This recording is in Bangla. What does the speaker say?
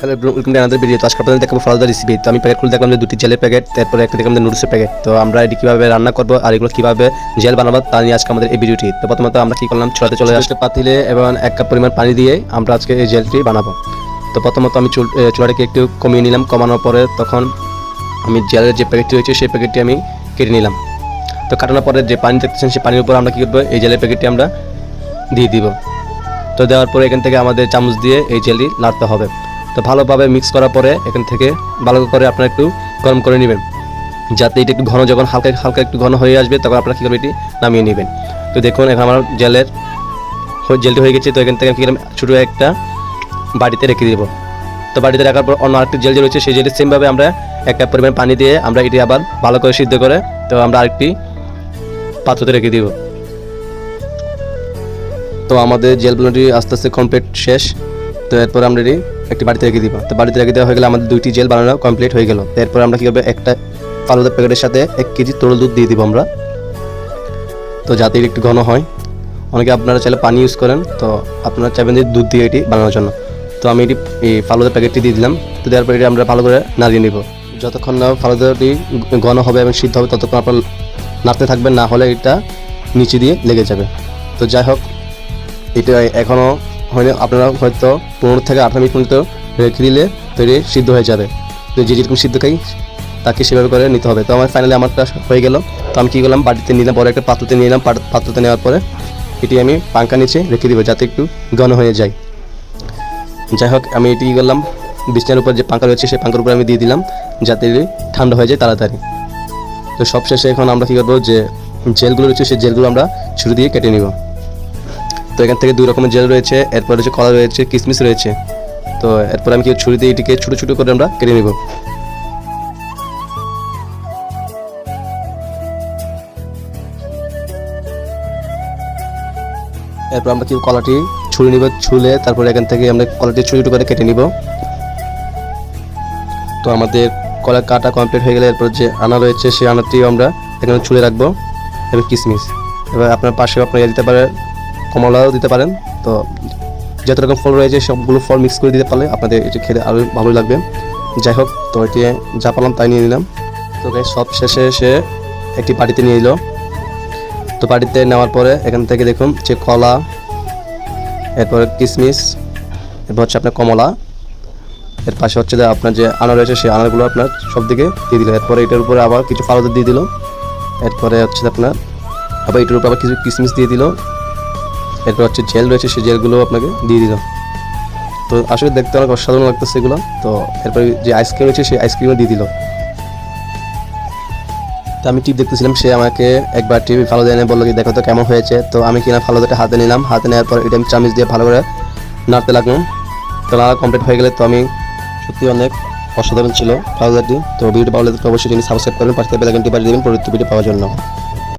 Hello welcome to another video তো আজকে আপনাদের দেখাবো ফলদার রেসিপি তো আমি প্যাকেট খুলে দেখলাম যে দুটি জেলের প্যাকেট তারপরে একটা দেখলাম যে নুডলসের প্যাকেট তো আমরা এটি কীভাবে রান্না করব আর এগুলো কীভাবে জেল বানাবো তা নিয়ে আজকে আমাদের এই ভিডিওটি তো প্রথমত আমরা কী করলাম, চুলাতে চলে আসলে পাতিলে এবং এক কাপ পরিমাণ পানি দিয়ে আমরা আজকে এই জেলটি বানাবো। তো প্রথমত আমি চুল চুলাটাকে একটু কমিয়ে নিলাম। কমানোর পরে তখন আমি জেলের যে প্যাকেটটি রয়েছে, সেই প্যাকেটটি আমি কেটে নিলাম। তো কাটানোর পরে যে পানি দেখতেছেন, সেই পানির উপর আমরা কী করব, এই জেলের প্যাকেটটি আমরা দিয়ে দিব। তো দেওয়ার পরে এখান থেকে আমাদের চামচ দিয়ে এই জেলটি নাড়তে হবে। তো ভালোভাবে মিক্স করার পরে এখান থেকে ভালো করে আপনারা একটু গরম করে নেবেন। যাতে এটা একটু ঘন যখন হালকা হালকা একটু ঘন হয়ে আসবে, তখন আপনারা কী করবেন এটি নামিয়ে নেবেন। তো দেখুন, এখন আমার জেলের জেলটি হয়ে গেছে, তো এখান থেকে কী ছোটো একটা বাড়িতে রেখে দেবো। তো বাড়িতে রাখার পর অন্য আরেকটি জেল যে রয়েছে, সেই জেলের সেমভাবে আমরা একটা পরিমাণ পানি দিয়ে আমরা এটি আবার ভালো করে সিদ্ধ করে, তো আমরা আরেকটি পাত্রতে রেখে দিব। তো আমাদের জেলগুলোটি আস্তে আস্তে কমপ্লিট শেষ। তো এরপর আমরা এটি একটি বাড়িতে রেখে দিব। তো বাড়িতে রেখে দেওয়া হয়ে গেলে আমাদের দুইটি জেল বানানো কমপ্লিট হয়ে গেল। এরপর আমরা কী করব একটা ফালুদার প্যাকেটের সাথে এক কেজি তরল দুধ দিয়ে দিব আমরা? তো যাতে একটু ঘন হয়। অনেকে আপনারা চাইলে পানি ইউজ করেন। তো আপনারা চাইবেন যে দুধ দিয়ে এটি বানানোর জন্য। তো আমি এটি, এই ফালুদার প্যাকেটটি দিয়ে দিলাম। তো দেওয়ার পর এটি আমরা ভালো করে নাড়িয়ে নিব। যতক্ষণ না ফালুদাটি ঘন হবে এবং সিদ্ধ হবে, ততক্ষণ আপনার নাড়তে থাকবেন। না হলে এটা নিচে দিয়ে লেগে যাবে। তো যাই হোক, এটা এখনও হয়নি আপনারা হয়তো পনেরো থেকে আঠারো মিনিট পর্যন্ত রেখে দিলে তৈরি সিদ্ধ হয়ে যাবে। তো যে যেরকম সিদ্ধ খাই, তাকে সেভাবে করে নিতে হবে। তো আমার ফাইনালি আমারটা হয়ে গেল। তো আমি কী করলাম বাড়িতে নিলাম, বড় একটা পাত্রতে নিলাম। পাত্রতে নেওয়ার পরে এটি আমি পাঙ্কা নিচে রেখে দিব যাতে একটু ঘন হয়ে যায়। যাই হোক, আমি এটি কী করলাম, বিছনার উপর যে পাঙ্কা রয়েছে, সেই পাঙ্কার উপর আমি দিয়ে দিলাম যাতে ঠান্ডা হয়ে যায় তাড়াতাড়ি। তো সবশেষে এখন আমরা কী করব, যে জেলগুলো রয়েছে, সেই জেলগুলো আমরা ছুরি দিয়ে কেটে নিব। তো এখান থেকে দুই রকমের জেল রয়েছে, এরপর রয়েছে কলা রয়েছে কিশমিশ রয়েছে। তো এরপর আমি কি ছুরি দিয়ে এটিকে ছোটো ছোটো করে আমরা কেটে নিব। এরপর আমরা কি কলাটি ছুরি নিব, ছুলে তারপরে এখান থেকে আমরা কলাটি ছোটো ছোটো করে কেটে নিব। তো আমাদের কলা কাটা কমপ্লিট হয়ে গেলে এরপর যে আনা রয়েছে, সেই আনাটিও আমরা এখানে ছুলে রাখব, এবং কিশমিশ এবার আপনার পাশে আপনার ইয়ে দিতে পারে কমলাও দিতে পারেন। তো যত রকম ফল রয়েছে, সবগুলো ফল মিক্স করে দিতে পারলে আপনাদের এটি খেতে আরও ভালোই লাগবে। যাই হোক, তো এটি যা পারলাম তাই নিয়ে নিলাম। তো সব শেষে এসে একটি বাড়িতে নিয়ে এলো। তো বাড়িতে নেওয়ার পরে এখান থেকে দেখুন যে কলা, এরপরে কিশমিশ এরপর হচ্ছে আপনার কমলা, এর পাশে হচ্ছে যে আপনার যে আনার রয়েছে, সেই আনারগুলো আপনার সব দিকে দিয়ে দিল। এরপরে এটার উপরে আবার কিছু ফালুদা দিয়ে দিল। এরপরে হচ্ছে আপনার আবার এটার উপরে আবার কিছু কিশমিশ দিয়ে দিল। এরপর হচ্ছে জেল রয়েছে, সেই জেলগুলো আপনাকে দিয়ে দিল তো আসলে দেখতে অনেক অসাধারণ লাগতেছে এগুলো। তো এরপরে যে আইসক্রিম রয়েছে, সেই আইসক্রিমও দিয়ে দিল তো আমি টিপ দেখতেছিলাম, সে আমাকে একবার টিভি ভালো এনে বলল কি, দেখো তো কেমন হয়েছে। তো আমি কিনা ফালুদাটা হাতে নিলাম। হাতে নেওয়ার পর এটা আমি চামিচ দিয়ে ভালো করে নাড়তে লাগলাম। তো নাড়া কমপ্লিট হয়ে গেলে তো আমি সত্যি অনেক অসাধারণ ছিল ফালুদাটি তো ভিডিও ভালো অবশ্যই সাবস্ক্রাইব করবেন, পাশে বেলাইকনটি বাজিয়ে দেবেন পরবর্তী ভিডিও পাওয়ার জন্য।